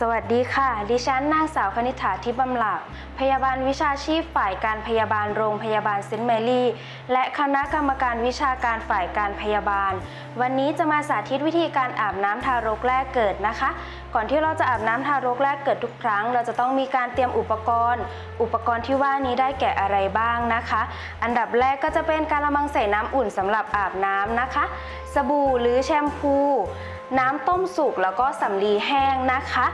สวัสดีค่ะ ดิฉันนางสาวคณิษฐาทิพย์บำหลัก พยาบาลวิชาชีพฝ่ายการพยาบาลโรงพยาบาลเซนต์แมรี่ และคณะกรรมการวิชาการฝ่ายการพยาบาล วันนี้จะมาสาธิตวิธีการอาบน้ำทารกแรกเกิดนะคะ ก่อนที่เราจะอาบน้ำทารกแรกเกิดทุกครั้ง เราจะต้องมีการเตรียมอุปกรณ์ อุปกรณ์ที่ว่านี้ได้แก่อะไรบ้างนะคะ อันดับแรกก็จะเป็นการละมังใส่น้ำอุ่นสำหรับอาบน้ำนะคะ สบู่หรือแชมพู น้ำต้มสุกแล้วก็สำลีแห้งนะคะ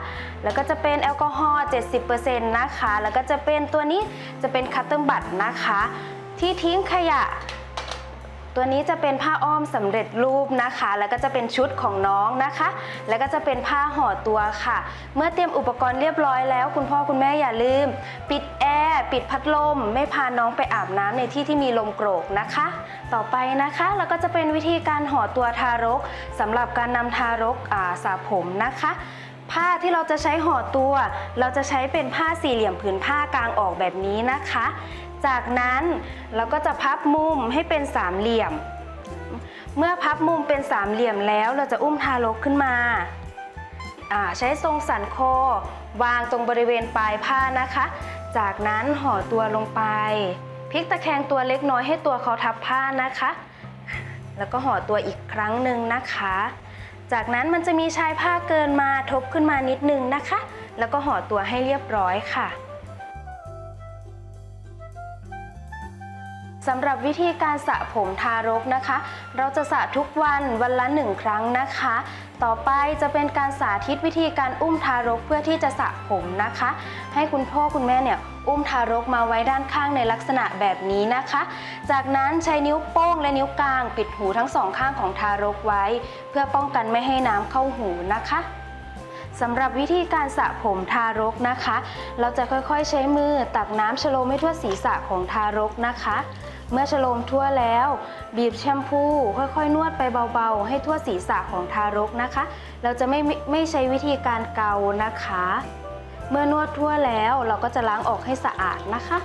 แล้วก็จะเป็นแอลกอฮอล์70%นะคะ แล้วก็จะเป็นตัวนี้จะเป็นคัตเตอร์บัตนะคะ ที่ทิ้งขยะ ตัวนี้จะเป็นผ้าอ้อมสำเร็จรูปนะคะ แล้วก็จะเป็นชุดของน้องนะคะ แล้วก็จะเป็นผ้าห่อตัวค่ะ เมื่อเตรียมอุปกรณ์เรียบร้อยแล้วคุณพ่อคุณแม่อย่าลืม ปิดแอร์ปิดพัดลม ไม่พาน้องไปอาบน้ำในที่ที่มีลมโกรกนะคะ ต่อไปนะคะแล้วก็จะเป็นวิธีการห่อตัวทารกสำหรับการนำทารกอาสระผมนะคะผ้าที่เราจะใช้ห่อตัว เราจะใช้เป็นผ้าสี่เหลี่ยมผืนผ้ากลางออกแบบนี้นะคะ จากนั้นเราก็จะพับมุมให้เป็นสามเหลี่ยม เมื่อพับมุมเป็นสามเหลี่ยมแล้วเราจะอุ้มทารกขึ้นมาใช้ทรงสันโควางตรงบริเวณปลายผ้านะคะ จากนั้นห่อตัวลงไปพลิกตะแคงตัวเล็กน้อยให้ตัวเขาทับผ้านะคะ แล้วก็ห่อตัวอีกครั้งหนึ่งนะคะ จากนั้นมันจะมีชายผ้าเกินมาทบขึ้นมานิดนึงนะคะ แล้วก็ห่อตัวให้เรียบร้อยค่ะ สำหรับวิธีการสระผมทารกนะคะ เราจะสระทุกวันวันละหนึ่งครั้งนะคะ ต่อไปจะเป็นการสาธิตวิธีการอุ้มทารกเพื่อที่จะสระผมนะคะ ให้คุณพ่อคุณแม่เนี่ยอุ้มทารกมาไว้ด้านข้างในลักษณะแบบนี้นะคะ จากนั้นใช้นิ้วโป้งและนิ้วกลางปิดหูทั้งสองข้างของทารกไว้ เพื่อป้องกันไม่ให้น้ำเข้าหูนะคะสำหรับวิธีการสระผมทารกนะคะ เราจะค่อยๆใช้มือตักน้ำชโลมให้ทั่วศีรษะของทารกนะคะ เมื่อชโลมทั่วแล้ว บีบแชมพูค่อยๆ นวดไปเบาๆ ให้ทั่วศีรษะของทารกนะคะ เราจะไม่ไม่ใช้วิธีการเกานะคะ เมื่อนวดทั่วแล้วเราก็จะล้างออกให้สะอาดนะคะ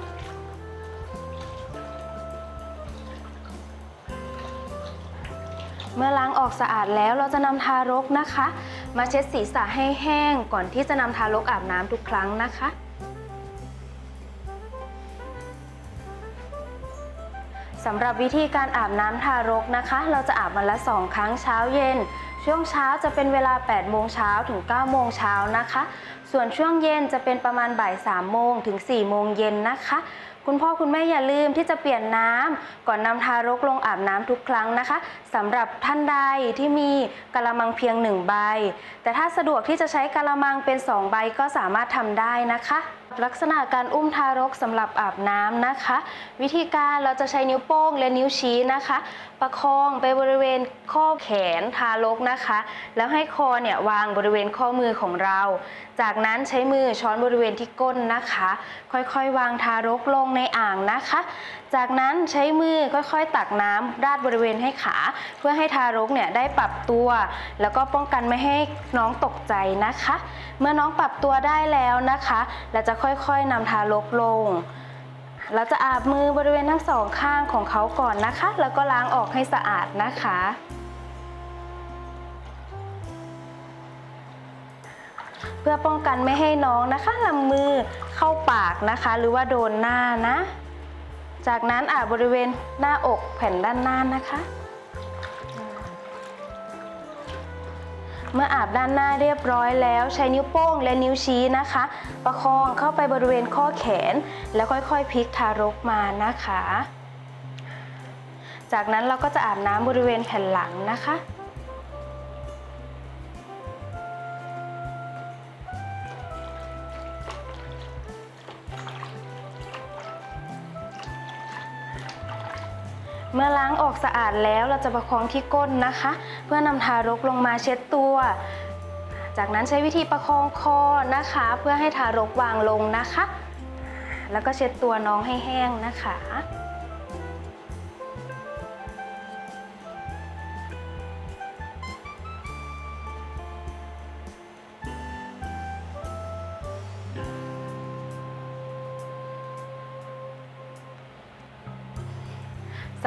เมื่อล้างออกสะอาดแล้วเราจะนำทารกนะคะ มาเช็ดศีรษะให้แห้งก่อนที่จะนำทารกอาบน้ำทุกครั้งนะคะ สำหรับวิธีการอาบน้ำทารกนะคะ เราจะอาบวันละ2ครั้งเช้าเย็น ช่วงเช้าจะเป็นเวลา 8 โมงเช้าถึง 9 โมงเช้านะคะ ส่วนช่วงเย็นจะเป็นประมาณบ่าย 3 โมงถึง 4 โมงเย็นนะคะ คุณพ่อคุณแม่อย่าลืมที่จะเปลี่ยนน้ำก่อนนำทารกลงอาบน้ำทุกครั้งนะคะสำหรับท่านใดที่มีกะละมังเพียง 1 ใบ แต่ถ้าสะดวกที่จะใช้กะละมังเป็น 2 ใบก็สามารถทำได้นะคะ ลักษณะการอุ้มทารกสำหรับอาบน้ำนะคะ วิธีการเราจะใช้นิ้วโป้งและนิ้วชี้นะคะ ประคองไปบริเวณข้อแขนทารกนะคะ แล้วให้คอเนี่ยวางบริเวณข้อมือของเรา จากนั้นใช้มือช้อนบริเวณที่ก้นนะคะ ค่อยๆ วางทารกลงในอ่างนะคะ จากนั้นใช้มือค่อยๆ ตักน้ำราดบริเวณให้ขา เพื่อให้ทารกเนี่ยได้ปรับตัว แล้วก็ป้องกันไม่ให้น้องตกใจนะคะ เมื่อน้องปรับตัวได้แล้วนะคะ เราจะค่อยๆนำทารกลงเราจะอาบมือบริเวณทั้งสองข้างของเขาก่อนนะคะ แล้วก็ล้างออกให้สะอาดนะคะ เพื่อป้องกันไม่ให้น้องนะคะนำมือเข้าปากนะคะ หรือว่าโดนหน้านะ จากนั้นอาบบริเวณหน้าอกแผ่นด้านหน้านะคะ เมื่ออาบด้านหน้าเรียบร้อยแล้ว ใช้นิ้วโป้งและนิ้วชี้นะคะ ประคองเข้าไปบริเวณข้อแขน แล้วค่อยๆพลิกทารกมานะคะ จากนั้นเราก็จะอาบน้ำบริเวณแผ่นหลังนะคะ เมื่อล้างออกสะอาดแล้วเราจะประคองที่ก้นนะคะ เพื่อนำทารกลงมาเช็ดตัว จากนั้นใช้วิธีประคองคอนะคะ เพื่อให้ทารกวางลงนะคะ แล้วก็เช็ดตัวน้องให้แห้งนะคะ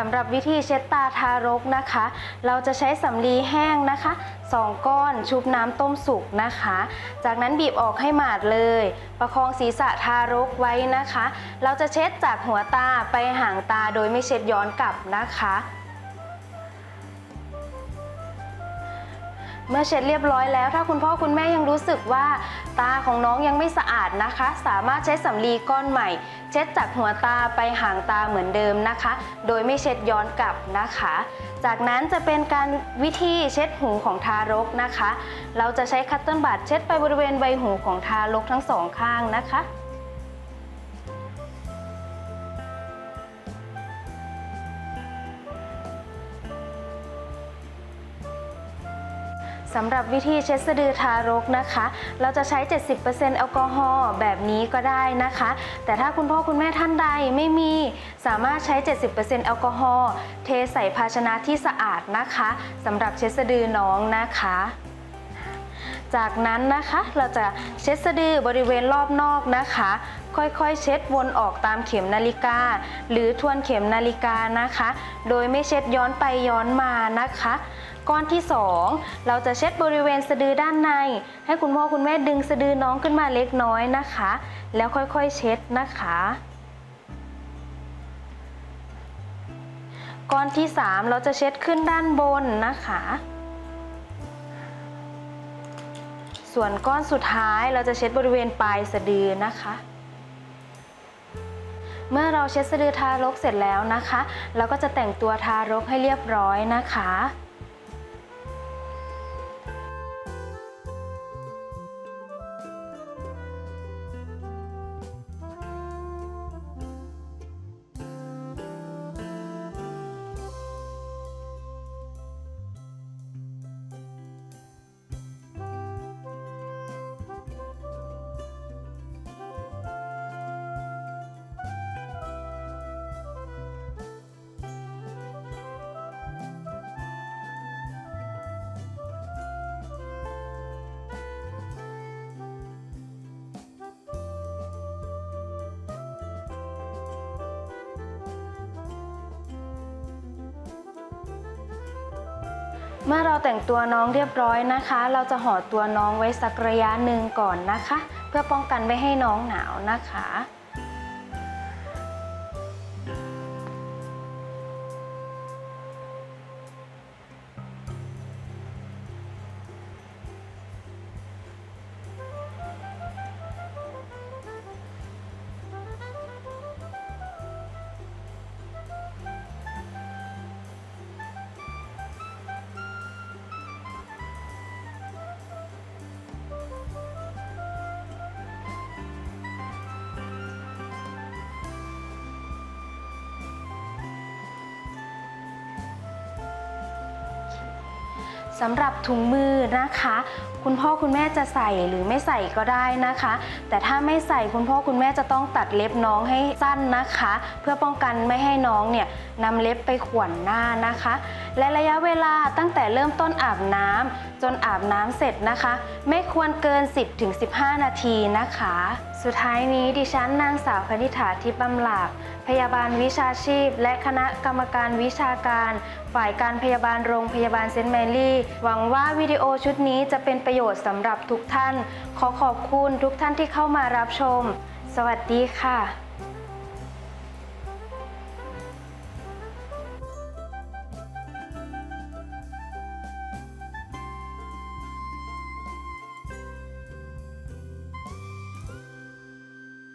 สำหรับวิธีเช็ดตาทารกนะคะ เราจะใช้สำลีแห้งนะคะ2ก้อนชุบน้ำต้มสุกนะคะ จากนั้นบีบออกให้หมาดเลย ประคองศีรษะทารกไว้นะคะ เราจะเช็ดจากหัวตาไปหางตาโดยไม่เช็ดย้อนกลับนะคะ เมื่อเช็ดเรียบร้อยแล้ว ถ้าคุณพ่อคุณแม่ยังรู้สึกว่า ตาของน้องยังไม่สะอาดนะคะ สามารถใช้สำลีก้อนใหม่ เช็ดจากหัวตาไปหางตาเหมือนเดิมนะคะ โดยไม่เช็ดย้อนกลับนะคะ จากนั้นจะเป็นการวิธีเช็ดหูของทารกนะคะ เราจะใช้คัตเติ้ลบัตเช็ดไปบริเวณใบหูของทารกทั้งสองข้างนะคะ สำหรับวิธีเช็ดสะดือทารกนะคะ เราจะใช้ 70%แอลกอฮอล์แบบนี้ก็ได้นะคะ แต่ถ้าคุณพ่อคุณแม่ท่านใดไม่มีสามารถใช้ 70%แอลกอฮอล์เทใส่ภาชนะที่สะอาดนะคะสำหรับเช็ดสะดือน้องนะคะ จากนั้นนะคะเราจะเช็ดสะดือบริเวณรอบนอกนะคะ ค่อยๆ เช็ดวนออกตามเข็มนาฬิกา หรือทวนเข็มนาฬิกานะคะ โดยไม่เช็ดย้อนไปย้อนมานะคะ ก้อนที่ 2 เราจะเช็ดบริเวณสะดือด้านใน ให้คุณพ่อคุณแม่ดึงสะดือน้องขึ้นมาเล็กน้อยนะคะ แล้วค่อยๆเช็ดนะคะ ก้อนที่ 3 เราจะเช็ดขึ้นด้านบนนะคะ ส่วนก้อนสุดท้ายเราจะเช็ดบริเวณปลายสะดือนะคะเมื่อเราเช็ดสะดือทารกเสร็จแล้วนะคะ เราก็จะแต่งตัวทารกให้เรียบร้อยนะคะ เมื่อเราแต่งตัวน้องเรียบร้อยนะคะ เราจะห่อตัวน้องไว้สักระยะหนึ่งก่อนนะคะ เพื่อป้องกันไม่ให้น้องหนาวนะคะ สำหรับถุงมือนะคะ คุณพ่อคุณแม่จะใส่หรือไม่ใส่ก็ได้นะคะ แต่ถ้าไม่ใส่คุณพ่อคุณแม่จะต้องตัดเล็บน้องให้สั้นนะคะ เพื่อป้องกันไม่ให้น้องเนี่ยนำเล็บไปข่วนหน้านะคะ และระยะเวลาตั้งแต่เริ่มต้นอาบน้ำ จนอาบน้ำเสร็จนะคะ ไม่ควรเกิน 10-15 นาทีนะคะ สุดท้ายนี้ดิฉันนางสาวคณิษฐาทิพย์บำลากพยาบาลวิชาชีพ และคณะกรรมการวิชาการ ฝ่ายการพยาบาลโรงพยาบาลเซนต์แมรี่ หวังว่าวิดีโอชุดนี้จะเป็นประโยชน์สำหรับทุกท่าน ขอขอบคุณทุกท่านที่เข้ามารับชม สวัสดีค่ะ